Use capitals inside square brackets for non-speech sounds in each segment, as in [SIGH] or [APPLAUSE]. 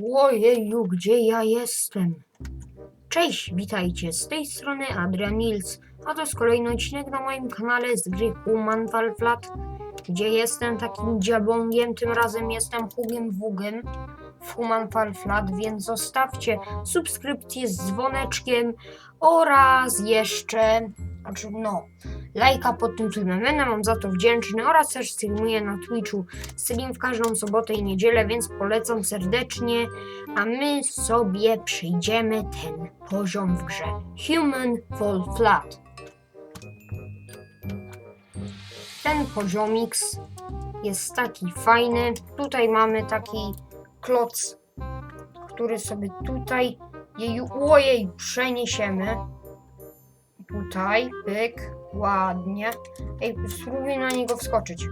Ojeju, gdzie ja jestem? Cześć, witajcie, z tej strony Adrian Nils, a to jest kolejny odcinek na moim kanale z gry Human Fall Flat, gdzie jestem takim dziabongiem, tym razem jestem Hugiem Wugiem w Human Fall Flat, więc zostawcie subskrypcję z dzwoneczkiem oraz jeszcze, znaczy no, lajka pod tym filmem, będę wam za to wdzięczny oraz też streamuję na Twitchu stream w każdą sobotę i niedzielę, więc polecam serdecznie, a my sobie przyjdziemy ten poziom w grze Human Fall Flat. Ten poziomix jest taki fajny. Tutaj mamy taki kloc, który sobie tutaj jeju, ojej, przeniesiemy. Tutaj, pyk, ładnie. Ej, spróbuj na niego wskoczyć.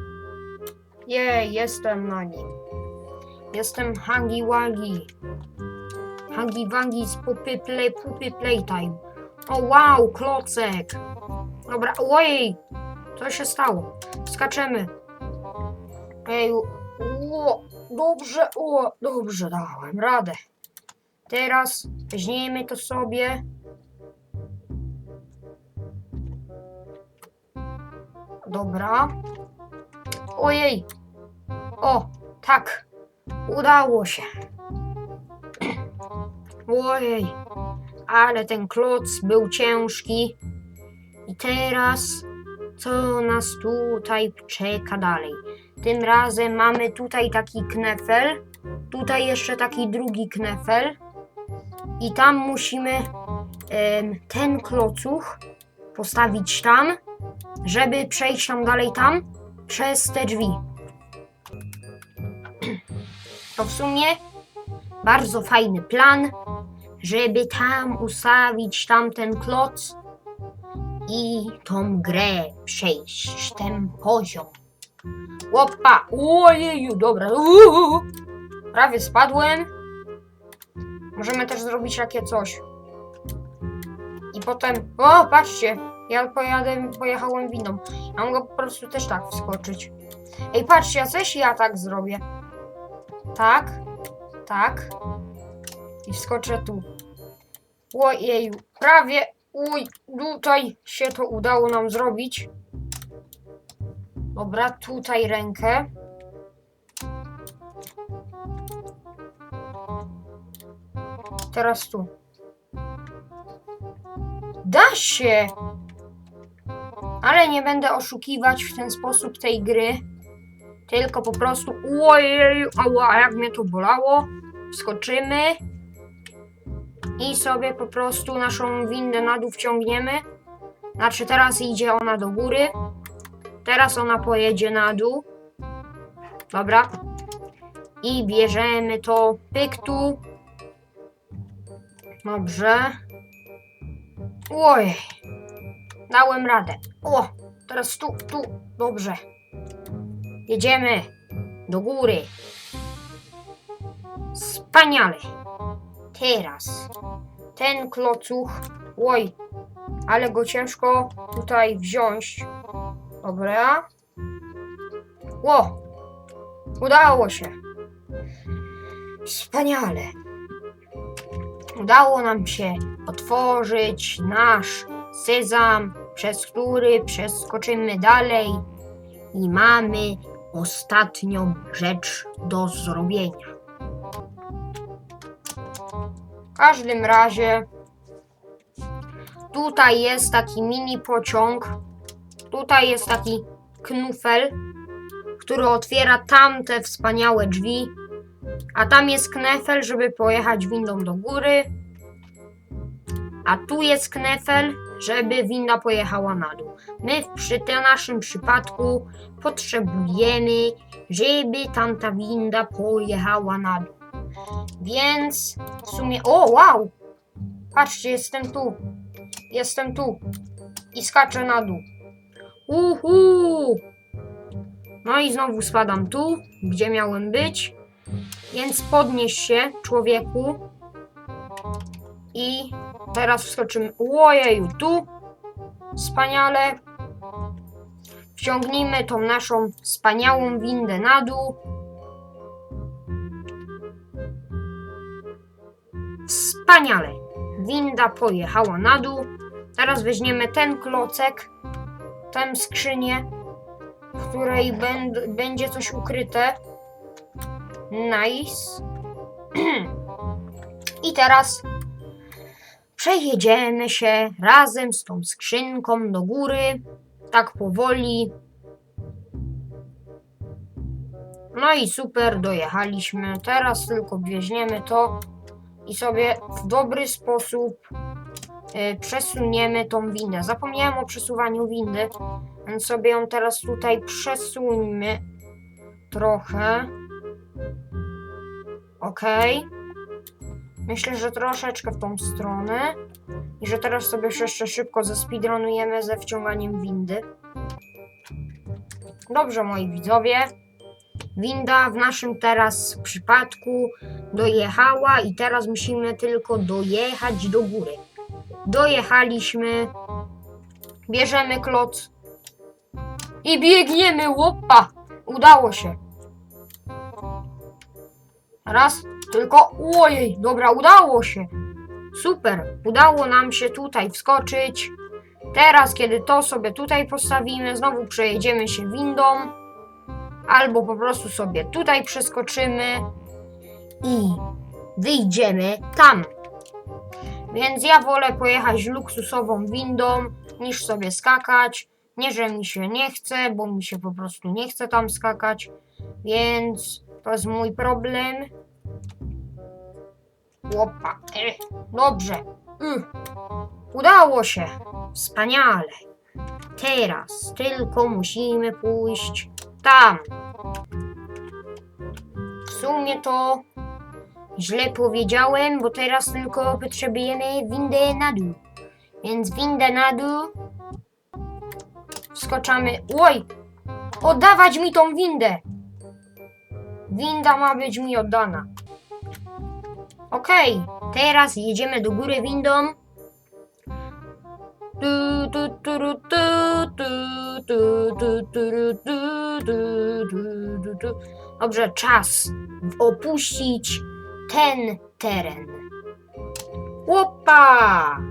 Jej, jestem na nim. Jestem Hangi Wagi. Hangi Wangi z Puppy Play, Puppy Playtime. O wow, klocek. Dobra, ojej, co się stało? Skaczemy. Ej, o, dobrze, o, dobrze, dałem radę. Teraz weźmiemy to sobie. Dobra. Ojej. O, tak. Udało się. Ojej. Ale ten kloc był ciężki. I teraz co nas tutaj czeka dalej? Tym razem mamy tutaj taki knefel. Tutaj jeszcze taki drugi knefel. I tam musimy ten klocuch postawić tam, żeby przejść tam dalej tam przez te drzwi. To w sumie bardzo fajny plan, żeby tam ustawić tamten kloc i tą grę przejść, ten poziom. Łopa! Ojeju, dobra. Uuu, prawie spadłem. Możemy też zrobić takie coś. I potem. O, patrzcie! Ja pojadę, pojechałem windą. Ja mogę po prostu też tak wskoczyć. Ej, patrzcie, ja coś ja tak zrobię. Tak, tak. I wskoczę tu. Ojeju, prawie. Uj, tutaj się to udało nam zrobić. Dobra, tutaj rękę. Teraz tu. Da się! Ale nie będę oszukiwać w ten sposób tej gry. Tylko po prostu. Ojej, ała, jak mnie to bolało. Skoczymy. I sobie po prostu naszą windę na dół wciągniemy. Znaczy, teraz idzie ona do góry. Teraz ona pojedzie na dół. Dobra. I bierzemy to pyk tu. Dobrze. Oj. Dałem radę. O, teraz tu, tu. Dobrze. Jedziemy do góry. Wspaniale. Teraz ten klocuch. Oj, ale go ciężko tutaj wziąć. Dobra. Ło! Udało się. Wspaniale. Udało nam się otworzyć nasz sezam, przez który przeskoczymy dalej i mamy ostatnią rzecz do zrobienia. W każdym razie tutaj jest taki mini pociąg. Tutaj jest taki knufel, który otwiera tamte wspaniałe drzwi. A tam jest knefel, żeby pojechać windą do góry. A tu jest knefel, żeby winda pojechała na dół. My w, przy tym naszym przypadku potrzebujemy, żeby tamta winda pojechała na dół. Więc w sumie. O, wow! Patrzcie, jestem tu. Jestem tu. I skaczę na dół. Uhu! No i znowu spadam tu, gdzie miałem być. Więc podnieś się, człowieku. I teraz wskoczymy. Ojeju, tu. Wspaniale. Wciągnijmy tą naszą wspaniałą windę na dół. Wspaniale. Winda pojechała na dół. Teraz weźmiemy ten klocek, tę skrzynię, w której będ- będzie coś ukryte. Nice. [CLEARS THROAT] I teraz przejedziemy się razem z tą skrzynką do góry, tak powoli. No i super, dojechaliśmy. Teraz tylko weźmiemy to i sobie w dobry sposób y, przesuniemy tą windę. Zapomniałem o przesuwaniu windy, więc sobie ją teraz tutaj przesuńmy trochę. Okej. Myślę, że troszeczkę w tą stronę. I że teraz sobie jeszcze szybko zespeedrunujemy ze wciąganiem windy. Dobrze, moi widzowie. Winda w naszym teraz przypadku dojechała i teraz musimy tylko dojechać do góry. Dojechaliśmy. Bierzemy kloc i biegniemy. Łopa! Udało się. Raz, tylko. Ojej, dobra, udało się. Super, udało nam się tutaj wskoczyć. Teraz, kiedy to sobie tutaj postawimy, znowu przejedziemy się windą. Albo po prostu sobie tutaj przeskoczymy i wyjdziemy tam. Więc ja wolę pojechać luksusową windą, niż sobie skakać. Nie, że mi się nie chce, bo mi się po prostu nie chce tam skakać. Więc to jest mój problem. Łopa. E, dobrze. Y. Udało się. Wspaniale. Teraz tylko musimy pójść tam. W sumie to źle powiedziałem, bo teraz tylko potrzebujemy windę na dół. Więc windę na dół. Wskoczamy. Oj! Oddawać mi tą windę! Winda ma być mi oddana. Okej, teraz jedziemy do góry windą. Dobrze, czas opuścić ten teren. Łopa!